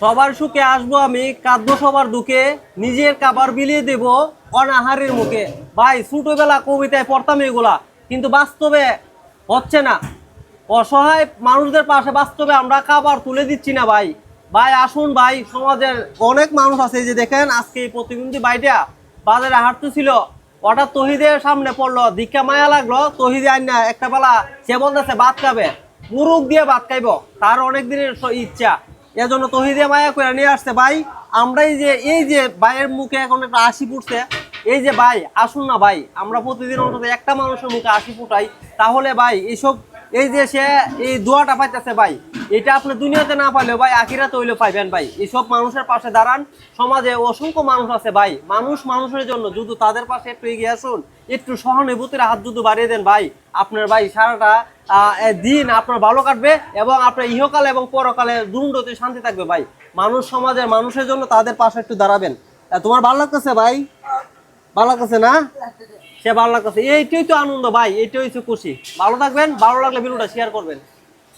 সবার সুখে আসব আমি, কাঁদবো সবার দুঃখে, নিজের কাবার বিলিয়ে দেব অনাহারের মুখে। ভাই, ছোটবেলা কবিতায় পড়তাম এগুলা, কিন্তু বাস্তবে হচ্ছে না। অসহায় মানুষদের পাশে বাস্তবে আমরা খাবার তুলে দিচ্ছি না, ভাই। ভাই, আসুন, ভাই, সমাজের অনেক মানুষ আছে যে দেখেন, আজকে এই প্রতিবন্ধী ভাইটা বাজারে হাঁটতেছিল হঠাৎ তহিদের সামনে পড়ল, দীক্ষা মায়া লাগল, তহিদে আইনা একটা বেলা সে বলতেছে ভাত খাবে, মুরুখ দিয়ে ভাত খাইব, তার অনেক দিনের স- এজন্য তহিদে মায়া করে নিয়ে আসছে, ভাই আমরা এই যে এই যে ভাইয়ের মুখে এখন একটা আশি ফুটছে, এই যে ভাই, আসুন না ভাই, আমরা প্রতিদিন অন্তত একটা মানুষের মুখে আশি ফুটাই, তাহলে ভাই, এইসব, এই যে সে, এই দোয়াটা পাইতেছে ভাই এটা আপনি দুনিয়াতে না পাইলেও ভাই, আখিরাতে হইলেও পাইবেন ভাই। এইসব মানুষের পাশে দাঁড়ান। সমাজে অসংখ্য মানুষ আছে ভাই। মানুষ মানুষের জন্য যদি তাদের পাশে একটু এগিয়ে আসুন, একটু সহানুভূতির হাত যদি বাড়িয়ে দেন ভাই, আপনার ভাই সারাটা দিন আপনার ভালো কাটবে এবং আপনার ইহকালে এবং পরকালে দুর্নীতি শান্তি থাকবে ভাই। মানুষ সমাজের মানুষের জন্য তাদের পাশে একটু দাঁড়াবেন। তোমার ভালো লাগতেছে ভাই? ভালো লাগতেছে না? সে ভালো লাগতেছে। এইটাই তো আনন্দ ভাই, এইটাই হচ্ছে খুশি। ভালো থাকবেন, ভালো লাগলে ভিডিওটা শেয়ার করবেন।